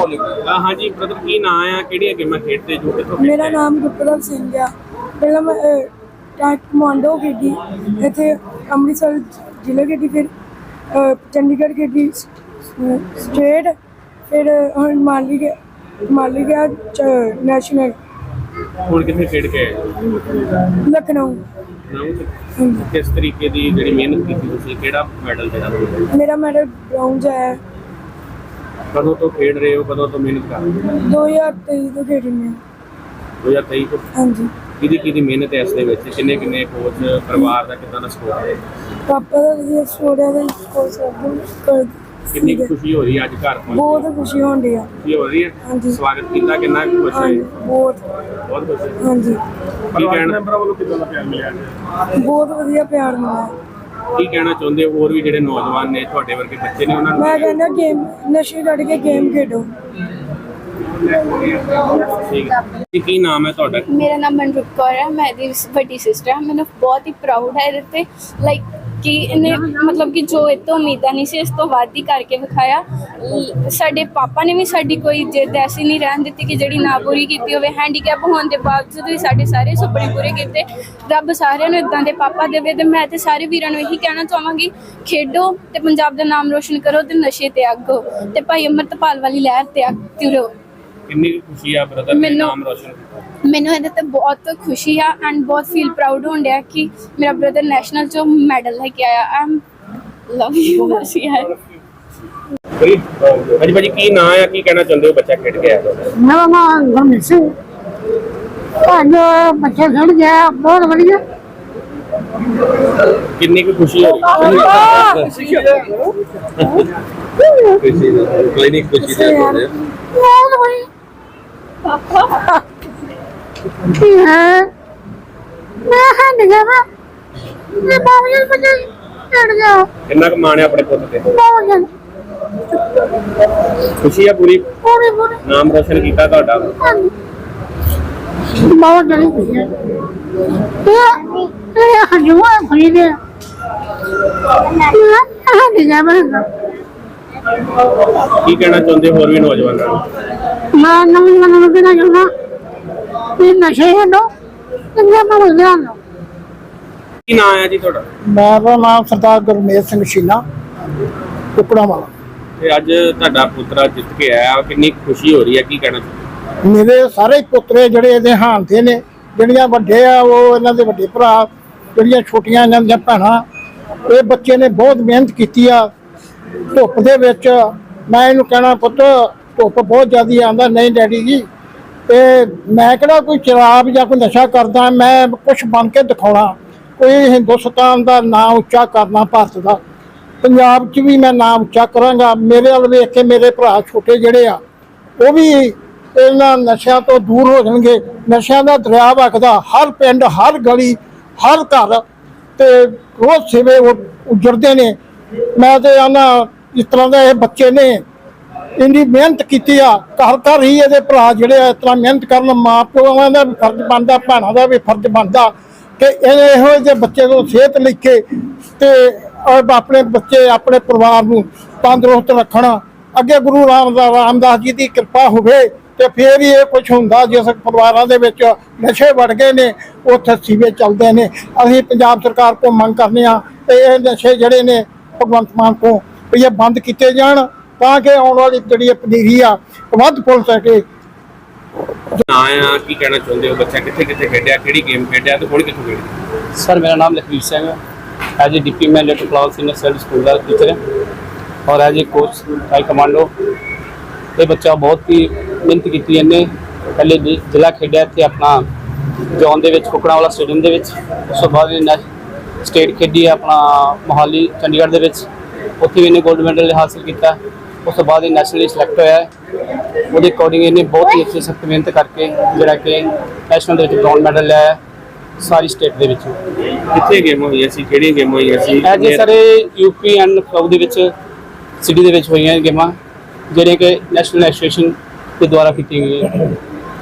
ਬੋਲੇਗੀ ਅਹ ਹਾਂਜੀ ਬ੍ਰਦਰ ਕੀ ਨਾਂ ਆ? ਕਿਹੜੀਆਂ ਗੇਮਾਂ ਖੇਡਦੇ ਜੋ ਕਿੱਥੋਂ ਮੇਰਾ ਨਾਮ ਗੁਰਪ੍ਰਤਾਪ ਸਿੰਘ ਆ। ਪਹਿਲਾਂ ਮੈਂ ਅਹ, ਟੈਕ ਕਮਾਂਡੋ ਖੇਡੀ ਇੱਥੇ ਅੰਮ੍ਰਿਤਸਰ ਜ਼ਿਲ੍ਹੇ ਖੇਡੀ ਫਿਰ ਅਹ, ਚੰਡੀਗੜ੍ਹ ਖੇਡੀ ਸਟੇਟ ਫਿਰ ਅਹ, ਹੁਣ ਮਾਲੀ ਗਿਆ ਮਾਲੀ ਗਿਆ ਚ- ਨੈਸ਼ਨਲ। ਹੁਣ ਕਿੱਥੇ ਖੇਡ ਕੇ ਆਏ? ਲਖਨਊ। ਨਾਮ ਤੇ ਹਾਂਜੀ। ਕਿਸ ਤਰੀਕੇ ਦੀ ਜਿਹੜੀ ਮਿਹਨਤ ਕੀਤੀ ਤੁਸੀਂ? ਕਿਹੜਾ ਮੈਡਲ ਜਿਹੜਾ? ਮੇਰਾ ਮੈਡਲ ਬ੍ਰਾਊਨਜ਼ ਹੈ। ਕਦੋਂ ਤੋਂ ਖੇਡ ਰਹੇ ਹੋ ਕਦੋਂ ਤੋਂ ਮਿਹਨਤ ਕਰ ਰਹੇ 2023 ਤੋਂ ਖੇਡ ਰਹੀ ਹਾਂ ਹੋ 2023 ਤੋਂ? ਹਾਂਜੀ। ਕਿਹਦੀ ਕਿਹਦੀ ਮਿਹਨਤ ਹੈ ਇਸ ਦੇ ਵਿੱਚ? ਕਿੰਨੇ ਕਿੰਨੇ ਕੋਚ ਪਰਿਵਾਰ ਦਾ ਕਿੰਨਾ ਦਾ ਸਪੋਰਟ ਹੈ? ਪਾਪਾ ਦਾ ਵਧੀਆ ਸਟੋਰੀਆ ਦਾ ਕੋਰਸ ਕਰ ਕਿੰਨੀ ਕੁ ਖੁਸ਼ੀ ਹੋ ਰਹੀ ਹੈ ਅੱਜ ਘਰ ਪਹੁੰਚ ਬਹੁਤ ਖੁਸ਼ੀ ਹੁੰਦੀ ਆ। ਖੁਸ਼ੀ ਹੋ ਰਹੀ ਹੈ? ਹਾਂਜੀ। ਸਵਾਗਤ ਕੀਤਾ ਕਿੰਨਾ ਕੁ ਖੁਸ਼ ਹਾਂਜੀ ਹੋਏ ਬਹੁਤ। ਬਹੁਤ ਖੁਸ਼ ਹਾਂਜੀ। ਕੀ ਕਹਿਣਾ? ਮੈਂਬਰਾਂ ਵੱਲੋਂ ਕਿੰਨਾ ਦਾ ਪਿਆਰ ਮਿਲਿਆ? ਬਹੁਤ ਵਧੀਆ ਪਿਆਰ ਮਿਲਿਆ। ਕੀ ਕਹਿਣਾ ਚਾਹੁੰਦੇ ਹੋ? ਹੋਰ ਵੀ ਜਿਹੜੇ ਨੌਜਵਾਨ ਨੇ ਤੁਹਾਡੇ ਵਰਗੇ ਬੱਚੇ ਨੇ ਉਹਨਾਂ ਨੂੰ? ਮੈਂ ਕਹਿੰਦਾ ਗੇਮ ਨਸ਼ੇ ਛੱਡ ਕੇ ਗੇਮ ਖੇਡੋ। ਠੀਕ ਹੈ। ਜੀ, ਕੀ ਨਾਮ ਹੈ ਤੁਹਾਡਾ? ਮੇਰਾ ਨਾਮ ਮਨਰੂਪ ਕੌਰ ਹੈ। ਮੈਂ ਇਹਦੀ ਵੱਡੀ ਸਿਸਟਰ ਹਾਂ। ਮੈਨੂੰ ਬਹੁਤ ਹੀ ਪ੍ਰਾਊਡ ਹੈ ਇਹਦੇ ਤੇ। ਲਾਈਕ ਕਿ ਇਹਨੇ ਮਤਲਬ ਕਿ ਜੋ ਇਹ ਤੋਂ ਉਮੀਦਾਂ ਨਹੀਂ ਸੀ ਇਸ ਤੋਂ ਵੱਧ ਹੀ ਕਰਕੇ ਵਿਖਾਇਆ। ਸਾਡੇ ਪਾਪਾ ਨੇ ਵੀ ਸਾਡੀ ਕੋਈ ਜਿੱਦ ਐਸੀ ਨਹੀਂ ਰਹਿਣ ਦਿੱਤੀ ਕਿ ਜਿਹੜੀ ਨਾ ਪੂਰੀ ਕੀਤੀ ਹੋਵੇ। ਹੈਂਡੀਕੈਪ ਹੋਣ ਦੇ ਬਾਵਜੂਦ ਵੀ ਸਾਡੇ ਸਾਰੇ ਸੁਪਨੇ ਪੂਰੇ ਕੀਤੇ। ਰੱਬ ਸਾਰਿਆਂ ਨੂੰ ਇਦਾਂ ਦੇ ਪਾਪਾ ਦੇਵੇ ਤੇ ਮੈਂ ਤੇ ਸਾਰੇ ਵੀਰਾਂ ਨੂੰ ਇਹੀ ਕਹਿਣਾ ਚਾਹਾਂਗੀ ਖੇਡੋ ਤੇ ਪੰਜਾਬ ਦਾ ਨਾਮ ਰੋਸ਼ਨ ਕਰੋ ਤੇ ਨਸ਼ੇ ਤੇ ਅੱਗੋ ਤੇ ਭਾਈ ਅਮਰਤਪਾਲ ਵਾਲੀ ਲਹਿਰ ਤੇ ਅੱਗ ਤੁਰੋ। ਕਿੰਨੀ ਖੁਸ਼ੀ ਆ ਬ੍ਰਦਰ ਨੇ ਨਾਮ ਰੋਸ਼ਨ ਕੀਤਾ। ਮੈਨੂੰ ਇਹਦੇ ਤੇ ਬਹੁਤ ਖੁਸ਼ੀ ਆ ਐਂਡ ਬਹੁਤ ਫੀਲ ਪ੍ਰਾਊਡ ਹੋਣ ਡਿਆ ਕਿ ਮੇਰਾ ਬ੍ਰਦਰ ਨੈਸ਼ਨਲ ਚੋਂ ਮੈਡਲ ਲੈ ਕੇ ਆਇਆ। ਆਮ ਲਵ ਯੂ ਮਸੀ ਹੈ ਭਾਜੀ ਭਾਜੀ ਕੀ ਨਾਂ ਆ ਕੀ ਕਹਿਣਾ ਚਾਹੁੰਦੇ ਹੋ? ਬੱਚਾ ਖੇਡ ਕੇ ਆਇਆ? ਮੇਰਾ ਨਾਮ ਗੁਰਮੀਤ ਸਿੰਘ। ਅੱਜ ਬੱਚੇ ਖੇਡ ਗਿਆ ਬਹੁਤ ਵਧੀਆ। ਕਿੰਨੀ ਕੁ ਖੁਸ਼ੀ ਹੋ ਰਹੀ? ਕਲੀਨਿਕ ਖੁਸ਼ੀ ਦੇ ਕੋਲ ਬਹੁਤ ਕੀ ਹੈ ਮੈਂ ਹਾਂ ਨਿਗਾ ਮੈਂ ਇਹ ਬਾਵਜੂਦ ਬੱਚੇ ਖੇਡ ਕਿੰਨਾ ਕੁ ਮਾਣ ਹੈ ਆਪਣੇ ਪੁੱਤ ਤੇ? ਬਾਵਜੂਦ ਖੁਸ਼ੀ ਆ ਪੂਰੀ? ਪੂਰੀ ਪੂਰੀ ਨਾਮ ਰੋਸ਼ਨ ਕੀਤਾ ਤੁਹਾਡਾ? ਬਹੁਤ ਜਲੀ ਖੁਸ਼ੀ ਹੈ ਇਹ ਇਹ ਹਜੂਆ ਖੁਸ਼ੀ ਦੇ ਹਾਂ ਨਿਗਾ ਮੈਂ ਕੀ ਕਹਿਣਾ ਚਾਹੁੰਦੇ ਹੋਰ ਵੀ ਨੌਜਵਾਨਾਂ ਨੂੰ? ਮੈਂ ਨਵੀਂ ਮਨ ਨੂੰ ਕਿਹਾ ਇਹ ਨਸ਼ੇ ਹਟੋ ਚੰਗਾ ਮਨ ਧਿਆਨ ਦਿਓ ਕੀ ਨਾਂ ਆ ਜੀ ਤੁਹਾਡਾ? ਮੇਰਾ ਨਾਮ ਸਰਦਾਰ ਗੁਰਮੇਲ ਸਿੰਘ ਸ਼ੀਨਾ ਕੁਕੜਾ ਵਾਲਾ। ਤੇ ਅੱਜ ਤੁਹਾਡਾ ਪੁੱਤਰਾ ਜਿੱਤ ਕੇ ਆਇਆ ਕਿੰਨੀ ਖੁਸ਼ੀ ਹੋ ਰਹੀ ਹੈ ਕੀ ਕਹਿਣਾ ਚਾਹੁੰਦੇ ਮੇਰੇ ਸਾਰੇ ਹੀ ਪੁੱਤਰੇ ਜਿਹੜੇ ਇਹਦੇ ਹਾਨ ਦੇ ਨੇ ਜਿਹੜੀਆਂ ਵੱਡੇ ਆ ਉਹ ਇਹਨਾਂ ਦੇ ਵੱਡੇ ਭਰਾ ਜਿਹੜੀਆਂ ਛੋਟੀਆਂ ਇਹਨਾਂ ਦੀਆਂ ਭੈਣਾਂ ਇਹ ਬੱਚੇ ਨੇ ਬਹੁਤ ਮਿਹਨਤ ਕੀਤੀ ਆ। ਧੁੱਪ ਦੇ ਵਿੱਚ ਮੈਂ ਇਹਨੂੰ ਕਹਿਣਾ ਪੁੱਤ ਧੁੱਪ ਬਹੁਤ ਜ਼ਿਆਦੀ ਆਂਦਾ ਨਹੀਂ ਡੈਡੀ ਜੀ ਤੇ ਮੈਂ ਕਿਹੜਾ ਕੋਈ ਸ਼ਰਾਬ ਜਾਂ ਕੋਈ ਨਸ਼ਾ ਕਰਦਾ, ਮੈਂ ਕੁਝ ਬਣ ਕੇ ਦਿਖਾਉਣਾ। ਕੋਈ ਹਿੰਦੁਸਤਾਨ ਦਾ ਨਾਂ ਉੱਚਾ ਕਰਨਾ, ਭਾਰਤ ਦਾ। ਪੰਜਾਬ 'ਚ ਵੀ ਮੈਂ ਨਾਂ ਉੱਚਾ ਕਰਾਂਗਾ। ਮੇਰੇ ਵੱਲ ਵੇਖ ਕੇ ਮੇਰੇ ਭਰਾ ਛੋਟੇ ਜਿਹੜੇ ਆ, ਉਹ ਵੀ ਇਹਨਾਂ ਨਸ਼ਿਆਂ ਤੋਂ ਦੂਰ ਹੋ ਜਾਣਗੇ। ਨਸ਼ਿਆਂ ਦਾ ਦਰਿਆ ਵਗਦਾ, ਹਰ ਪਿੰਡ, ਹਰ ਗਲੀ, ਹਰ ਘਰ ਤੇ ਰੋਜ਼ ਸਵੇਰੇ ਉਹ ਉਜੜਦੇ ਨੇ। ਮੈਂ ਤੇ ਆਨਾ ਇਸ ਤਰ੍ਹਾਂ ਦੇ ਇਹ ਬੱਚੇ ਨੇ ਇੰਨੀ ਮਿਹਨਤ ਕੀਤੀ ਆ, ਘਰ ਘਰ ਹੀ ਇਹਦੇ ਭਰਾ ਜਿਹੜੇ ਆ, ਇਸ ਤਰ੍ਹਾਂ ਮਿਹਨਤ ਕਰਨ ਮਾਂ ਪਿਓਾਂ ਦਾ ਵੀ ਫਰਜ਼ ਬਣਦਾ, ਭੈਣਾਂ ਦਾ ਵੀ ਫਰਜ਼ ਬਣਦਾ ਕਿ ਇਹੋ ਜਿਹੇ ਬੱਚੇ ਨੂੰ ਸਿਹਤ ਲਿਖੇ ਤੇ ਆਪਣੇ ਬੱਚੇ, ਆਪਣੇ ਪਰਿਵਾਰ ਨੂੰ ਤੰਦਰੁਸਤ ਰੱਖਣ। ਅੱਗੇ ਗੁਰੂ ਰਾਮਦਾਸ ਰਾਮਦਾਸ ਜੀ ਦੀ ਕਿਰਪਾ ਹੋਵੇ ਤੇ ਫੇਰ ਹੀ ਇਹ ਕੁਝ ਹੁੰਦਾ, ਜਿਸ ਪਰਿਵਾਰਾਂ ਦੇ ਵਿੱਚ ਨਸ਼ੇ ਵੜ ਗਏ ਨੇ, ਉੱਥੇ ਸੀਵੇ ਚੱਲਦੇ ਨੇ। ਅਸੀਂ ਪੰਜਾਬ ਸਰਕਾਰ ਕੋਲ ਮੰਗ ਕਰਨੇ ਆ ਤੇ ਇਹ ਨਸ਼ੇ ਜਿਹੜੇ ਨੇ, ਭਗਵੰਤ ਮਾਨ ਕੋਲ ਵੀ ਇਹ ਬੰਦ ਕੀਤੇ ਜਾਣ। ਤਾਂ ਕਿ ਆਉਣ ਵਾਲੀ ਜਿਹੜੀ ਪਨੀਰੀ ਆ ਵੱਧ ਪੁੱਲ ਸਕੇ ਆਇਆ ਕੀ ਕਹਿਣਾ ਚਾਹੁੰਦੇ ਹੋ ਬੱਚਾ? ਕਿੱਥੇ ਕਿੱਥੇ ਖੇਡਿਆ? ਕਿਹੜੀ ਗੇਮ ਖੇਡਿਆ? ਤੇ ਹੁਣ ਕਿੱਥੇ ਖੇਡਿਆ? ਸਰ ਮੇਰਾ ਨਾਮ ਲਖਵੀਰ ਸਿੰਘ ਹੈ। ਐਜ ਏ ਡੀਪੀ ਮੈਂ little class senior sec school ਦਾ ਟੀਚਰ ਔਰ as a coach high commando ਇਹ ਬੱਚਾ ਬਹੁਤ ਹੀ ਮਿਹਨਤ ਕੀਤੀ ਇਹਨੇ। ਪਹਿਲੇ ਜ਼ਿਲ੍ਹਾ ਖੇਡਿਆ ਇੱਥੇ ਆਪਣਾ ਜੌਨ ਦੇ ਵਿੱਚ ਕੁਕੜਾ ਵਾਲਾ ਸਟੇਡੀਅਮ ਦੇ ਵਿੱਚ। ਉਸ ਤੋਂ ਬਾਅਦ ਇਹਨੇ ਸਟੇਟ ਖੇਡੀ ਆਪਣਾ ਮੋਹਾਲੀ ਚੰਡੀਗੜ੍ਹ ਦੇ ਵਿੱਚ। ਉੱਥੇ ਵੀ ਇਹਨੇ ਗੋਲਡ ਮੈਡਲ ਹਾਸਲ ਕੀਤਾ। ਉਸ ਤੋਂ ਬਾਅਦ ਇਹ ਨੈਸ਼ਨਲੀ ਸਿਲੈਕਟ ਹੋਇਆ ਹੈ। ਉਹਦੇ ਅਕੋਰਡਿੰਗ ਇਹਨੇ ਬਹੁਤ ਹੀ ਅੱਛੀ ਸਖਤ ਮਿਹਨਤ ਕਰਕੇ ਜਿਹੜਾ ਕਿ ਨੈਸ਼ਨਲ ਦੇ ਵਿੱਚ ਬ੍ਰੌਂਜ਼ ਮੈਡਲ ਲਿਆ ਹੈ ਸਾਰੀ ਸਟੇਟ ਦੇ ਵਿੱਚ। ਕਿੱਥੇ ਗੇਮ ਹੋਈਆਂ ਸੀ? ਕਿਹੜੀਆਂ ਗੇਮ ਹੋਈਆਂ ਸੀ? ਐਜ ਇਹ ਸਾਰੇ ਯੂਪੀ ਐਂਡ ਕਲੱਬ ਦੇ ਵਿੱਚ ਸਿਟੀ ਦੇ ਵਿੱਚ ਹੋਈਆਂ ਗੇਮਾਂ ਜਿਹੜੀਆਂ ਕਿ ਨੈਸ਼ਨਲ ਐਸੋਸੀਏਸ਼ਨ ਦੇ ਦੁਆਰਾ ਕੀਤੀਆਂ ਗਈਆਂ।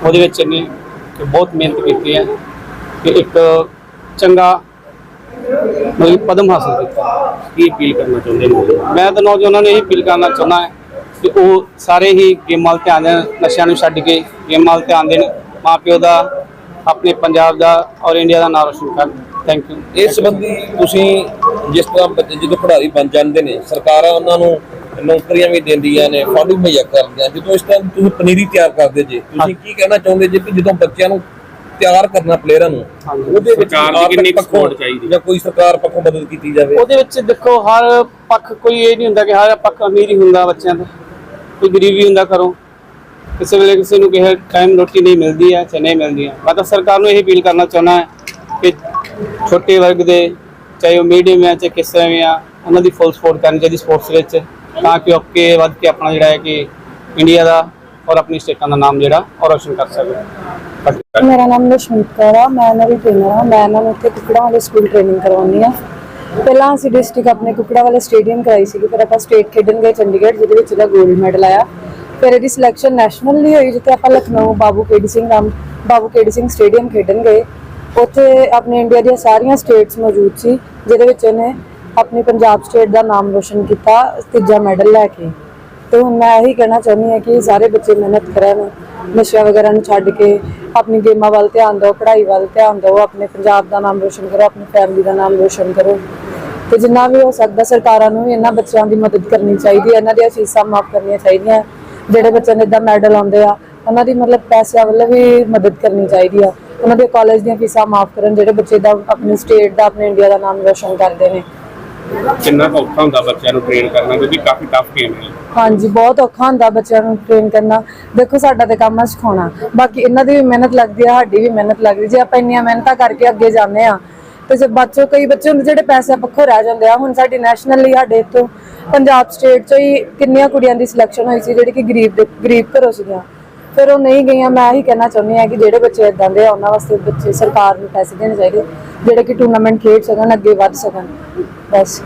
ਉਹਦੇ ਵਿੱਚ ਇਹਨੇ ਬਹੁਤ ਮਿਹਨਤ ਕੀਤੀ ਹੈ ਕਿ ਇੱਕ ਚੰਗਾ ਮਤਲਬ ਕਿ ਪਦਮ ਹਾਸਲ ਕੀਤਾ। ਕੀ ਅਪੀਲ ਕਰਨਾ ਚਾਹੁੰਦੇ ਹੋ? ਮੈਂ ਤਾਂ ਨੌਜਵਾਨਾਂ ਨੂੰ ਇਹ ਅਪੀਲ ਕਰਨਾ ਚਾਹੁੰਦਾ ਹਾਂ ਕਿ ਉਹ ਸਾਰੇ ਹੀ ਗੇਮਾਂ ਵੱਲ ਧਿਆਨ ਦੇਣ ਨਸ਼ਿਆਂ ਨੂੰ ਛੱਡ ਕੇ ਗੇਮਾਂ ਵੱਲ ਧਿਆਨ ਦੇਣ ਮਾਪਿਓ ਦਾ ਆਪਣੇ ਪੰਜਾਬ ਦਾ ਔਰ ਇੰਡੀਆ ਦਾ ਨਾਮ ਰੋਸ਼ਨ ਕਰਨ। ਥੈਂਕ ਯੂ ਇਸ ਸੰਬੰਧੀ ਤੁਸੀਂ ਜਿਸ ਤਰ੍ਹਾਂ ਬੱਚੇ ਜਦੋਂ ਖਿਡਾਰੀ ਬਣ ਜਾਂਦੇ ਨੇ ਸਰਕਾਰਾਂ ਉਹਨਾਂ ਨੂੰ ਨੌਕਰੀਆਂ ਵੀ ਦਿੰਦੀਆਂ ਨੇ ਫੰਡ ਵੀ ਮੁਹੱਈਆ ਕਰਦੀਆਂ ਜਦੋਂ ਇਸ ਤਰ੍ਹਾਂ ਤੁਸੀਂ ਪਨੀਰੀ ਤਿਆਰ ਕਰਦੇ ਜੇ ਤੁਸੀਂ ਕੀ ਕਹਿਣਾ ਚਾਹੁੰਦੇ ਜੇ ਕਿ ਜਦੋਂ ਬੱਚਿਆਂ ਨੂੰ ਤਿਆਰ ਕਰਨਾ ਪਲੇਅਰਾਂ ਨੂੰ। ਉਹਦੇ ਵਿੱਚ ਸਰਕਾਰ ਕਿੰਨੀ support ਚਾਹੀਦੀ? ਜਾਂ ਕੋਈ ਸਰਕਾਰ ਪੱਖੋਂ ਮਦਦ ਕੀਤੀ ਜਾਵੇ? ਉਹਦੇ ਵਿੱਚ ਦੇਖੋ ਹਰ ਪੱਖ ਕੋਈ ਇਹ ਨਹੀਂ ਹੁੰਦਾ ਕਿ ਹਰ ਪੱਖ ਅਮੀਰ ਹੀ ਹੁੰਦਾ ਬੱਚਿਆਂ ਦਾ। ਕੋਈ ਗਰੀਬ ਵੀ ਹੁੰਦਾ ਘਰੋਂ। ਕਿਸੇ ਵੇਲੇ ਕਿਸੇ ਨੂੰ ਕਿਸੇ ਟਾਈਮ ਰੋਟੀ ਨਹੀਂ ਮਿਲਦੀ ਹੈ ਚਾਹੇ ਨਹੀਂ ਮਿਲਦੀ ਹੈ। ਮੈਂ ਤਾਂ ਸਰਕਾਰ ਨੂੰ ਇਹ ਅਪੀਲ ਕਰਨਾ ਚਾਹੁੰਦਾ ਹਾਂ ਕਿ ਛੋਟੇ ਵਰਗ ਦੇ, ਚਾਹੇ ਉਹ ਮੀਡੀਅਮ ਹੈ, ਚਾਹੇ ਕਿਸ ਤਰ੍ਹਾਂ ਵੀ ਆ, ਉਹਨਾਂ ਦੀ ਫੁੱਲ ਸਪੋਰਟ ਕਰਨੀ ਚਾਹੀਦੀ ਸਪੋਰਟਸ ਵਿੱਚ, ਤਾਂ ਕਿ ਉਹ ਅੱਗੇ ਵੱਧ ਕੇ ਆਪਣਾ ਜਿਹੜਾ ਹੈ ਕਿ ਇੰਡੀਆ ਦਾ ਔਰ ਆਪਣੀ ਸਟੇਟਾਂ ਦਾ ਨਾਮ ਜਿਹੜਾ ਉਹ ਰੋਸ਼ਨ ਕਰ ਸਕੇ ਮੇਰਾ ਨਾਮ ਨਸ਼ਮੀਤ ਕੌਰ ਆ, ਮੈਂ ਇਹਨਾਂ ਦੀ ਟ੍ਰੇਨਰ ਆ, ਮੈਂ ਇਹਨਾਂ ਨੂੰ ਇੱਥੇ ਕੁਕੜਾ ਵਾਲੇ ਸਕੂਲ ਟ੍ਰੇਨਿੰਗ ਕਰਵਾਉਂਦੀ ਆ ਪਹਿਲਾਂ ਅਸੀਂ ਡਿਸਟ੍ਰਿਕਟ ਆਪਣੇ ਕੁਕੜਾ ਵਾਲੇ ਸਟੇਡੀਅਮ ਕਰਾਈ ਸੀਗੀ, ਫਿਰ ਆਪਾਂ ਸਟੇਟ ਖੇਡਣ ਗਏ ਚੰਡੀਗੜ੍ਹ, ਜਿਹਦੇ ਵਿੱਚ ਇਹਦਾ 골ਡ ਮੈਡਲ ਆਇਆ। ਫਿਰ ਇਹਦੀ ਸਿਲੈਕਸ਼ਨ ਨੈਸ਼ਨਲ ਲਈ ਹੋਈ, ਜਿੱਥੇ ਆਪਾਂ Lucknow, Babu K D Singh Ram, Babu K D Singh stadium ਖੇਡਣ ਗਏ। ਉੱਥੇ ਆਪਣੇ ਇੰਡੀਆ ਦੀਆਂ ਸਾਰੀਆਂ ਸਟੇਟਸ ਮੌਜੂਦ ਸੀ, ਜਿਹਦੇ ਵਿੱਚ ਇਹਨੇ ਆਪਣੀ ਪੰਜਾਬ ਸਟੇਟ ਦਾ ਨਾਮ ਰੋਸ਼ਨ ਕੀਤਾ, ਤੀਜਾ ਮੈਡਲ ਲੈ ਕੇ। ਤੇ ਹੁਣ ਮੈਂ ਇਹੀ ਕਹਿਣਾ ਚਾਹੁੰਦੀ ਹਾਂ ਕਿ ਸਾਰੇ ਬੱਚੇ ਮਿਹਨਤ ਕਰਨ ਨਸ਼ਿਆਂ ਵਗੈਰਾ ਨੂੰ ਛੱਡ ਕੇ ਆਪਣੀ ਗੇਮਾਂ ਵੱਲ ਧਿਆਨ ਦਿਓ, ਪੜ੍ਹਾਈ ਵੱਲ ਧਿਆਨ ਦਿਓ, ਆਪਣੇ ਪੰਜਾਬ ਦਾ ਨਾਮ ਰੋਸ਼ਨ ਕਰੋ, ਆਪਣੀ ਫੈਮਿਲੀ ਦਾ ਨਾਮ ਰੋਸ਼ਨ ਕਰੋ। ਤੇ ਜਿੰਨਾ ਵੀ ਹੋ ਸਕਦਾ ਸਰਕਾਰਾਂ ਨੂੰ ਇਹਨਾਂ ਬੱਚਿਆਂ ਦੀ ਮਦਦ ਕਰਨੀ ਚਾਹੀਦੀ ਹੈ, ਇਹਨਾਂ ਦੀਆਂ ਫੀਸਾਂ ਮਾਫ ਕਰਨੀਆਂ ਚਾਹੀਦੀਆਂ ਜਿਹੜੇ ਬੱਚਿਆਂ ਦੇ ਇਦਾਂ ਮੈਡਲ ਆਉਂਦੇ ਆ, ਉਹਨਾਂ ਦੀ ਮਤਲਬ ਪੈਸਿਆਂ ਵੱਲ ਵੀ ਮਦਦ ਕਰਨੀ ਚਾਹੀਦੀ ਆ। ਉਹਨਾਂ ਦੇ ਕਾਲਜ ਦੀਆਂ ਫੀਸਾਂ ਮਾਫ ਕਰਨ, ਜਿਹੜੇ ਬੱਚੇ ਦਾ ਆਪਣੀ ਸਟੇਟ ਦਾ, ਆਪਣੇ ਇੰਡੀਆ ਦਾ ਨਾਮ ਰੋਸ਼ਨ ਕਰਦੇ ਨੇ। ਕਿੰਨਾ ਕੁ ਔਖਾ ਹੁੰਦਾ ਬੱਚਿਆਂ ਨੂੰ ਟ੍ਰੇਨ ਕਰਨਾ? ਕਿਉਂਕਿ ਕਾਫੀ ਟਫ ਗੇਮ ਹੈ ਹਾਂਜੀ, ਬਹੁਤ ਔਖਾ ਹੁੰਦਾ ਬੱਚਿਆਂ ਨੂੰ ਟ੍ਰੇਨ ਕਰਨਾ। ਦੇਖੋ, ਸਾਡਾ ਤੇ ਕੰਮ ਆ ਸਿਖਾਉਣਾ। ਬਾਕੀ ਇਹਨਾਂ ਦੀ ਵੀ ਮਿਹਨਤ ਲੱਗਦੀ ਆ, ਸਾਡੀ ਵੀ ਮਿਹਨਤ ਲੱਗਦੀ। ਜੇ ਆਪਾਂ ਇੰਨੀਆਂ ਮਿਹਨਤਾਂ ਕਰਕੇ ਅੱਗੇ ਜਾਂਦੇ ਆ, ਤੇ ਜੇ ਬੱਚੋ, ਕਈ ਬੱਚੇ ਹੁੰਦੇ ਜਿਹੜੇ ਪੈਸੇ ਪੱਖੋਂ ਰਹਿ ਜਾਂਦੇ ਆ। ਹੁਣ ਸਾਡੀ ਨੈਸ਼ਨਲ ਲਈ ਸਾਡੇ ਇੱਥੋਂ ਪੰਜਾਬ ਸਟੇਟ ਚੋਂ ਹੀ ਕਿੰਨੀਆਂ ਕੁੜੀਆਂ ਦੀ ਸਿਲੈਕਸ਼ਨ ਹੋਈ ਸੀ, ਜਿਹੜੀ ਕਿ ਗਰੀਬ ਦੇ ਗਰੀਬ ਘਰੋਂ ਸੀਗੀਆਂ। ਫਿਰ ਉਹ ਨਹੀਂ ਗਈਆਂ, ਮੈਂ ਇਹੀ ਕਹਿਣਾ ਚਾਹੁੰਦੀ ਹਾਂ ਕਿ ਜਿਹੜੇ ਬੱਚੇ ਇਦਾਂ ਦੇ ਆ, ਉਹਨਾਂ ਵਾਸਤੇ ਬੱਚੇ ਸਰਕਾਰ ਨੂੰ ਪੈਸੇ ਦੇਣੇ ਚਾਹੀਦੇ, ਜਿਹੜੇ ਕਿ ਟੂਰਨਾਮੈਂਟ ਖੇਡ ਸਕਣ, ਅੱਗੇ ਵੱਧ ਸਕਣ। ਬਸ।